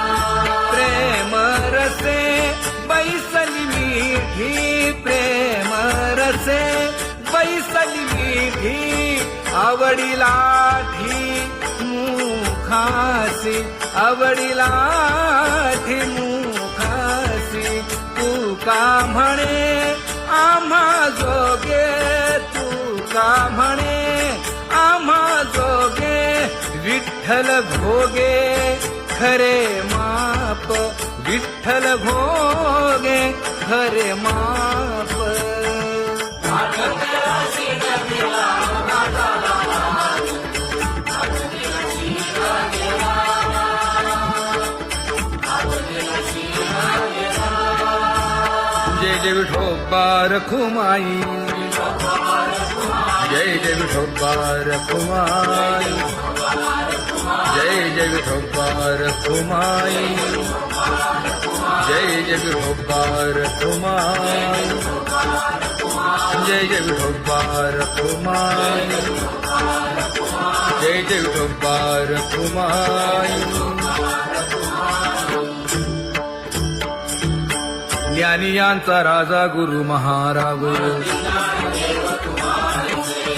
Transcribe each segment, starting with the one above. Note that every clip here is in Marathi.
प्रेम रसे बैसली मीठी प्रेम रसे बैसली मीठी आवडीला ठी मुखासी आवडीला ठी मुखासी तू का म्हणे आम्हा जोगे म्हणे आम्हा जोगे विठ्ठल भोगे. खरे माप विठ्ठल भोगे खरे माप. जे जे विठोबा रखुमाई. जय जय विठोबार कुमार. जय जय विठोबार कुमार. जय जय विठोबार कुमार. जय जय विठोबार कुमार. जय जय विठोबार कुमार. ज्ञानी ज्ञानियांचा राजा गुरु महाराज.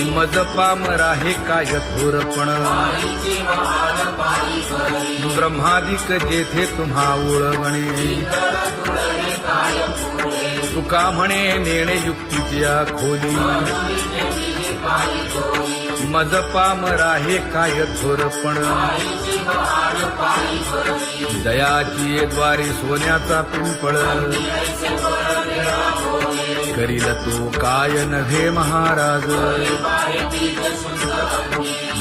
मज पामरा हे काय थोरपण ब्रह्मादिक जेथे तुम्हा ओळवणे तुका म्हणे नेणे युक्तीच्या खोली. मज पामरा हे काय थोरपण दयाची द्वारे सोन्याचा पिंपळ. करील तो काय नव्हे महाराज.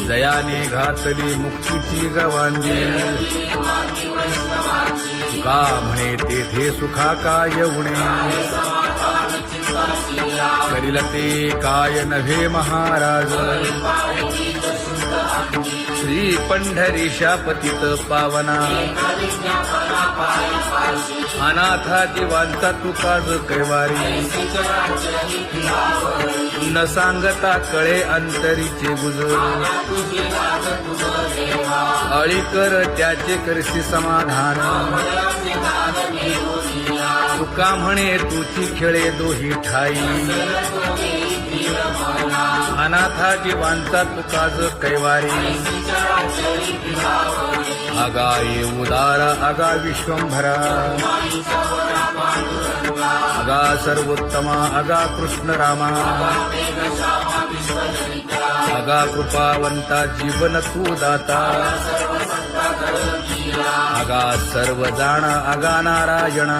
दयाने घातली मुक्तीची गवांजी. का म्हणे तेथे सुखा काय उणे. ते काय नव्हे महाराज। श्री पंढरी शापतीत पावना। अनाथा दिवांचा तुकाज कैवारी। न सांगता कळे अंतरीचे गुजर अळी कर त्याचे करशी समाधान। तुका म्हणे तुची खेळे दोही ठाई. अनाथा जीवांचा तुकाज कैवारी. अगा ये उदार अगा विश्वंभरा. अगा सर्वोत्तमा अगा कृष्ण रामा अगा कृपावंता जीवन तू दाता. अगा सर्व जाणा अगा नारायणा.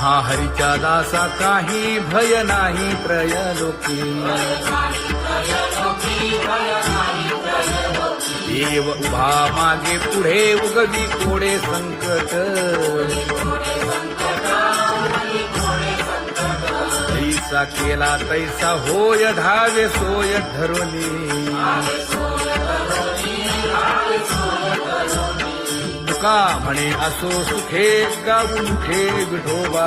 हा हरीच्या दासा काही भय नाही त्रयलोकी देव उभा मागे पुढे उगवी कोडे संकट. तैसा केला तैसा होय धावे सोय धरुनी का म्हणे असो सुखे गाऊन मुखे विठोबा?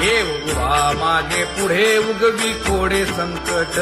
देव उभा मागे पुढे उगवी कोडे संकट.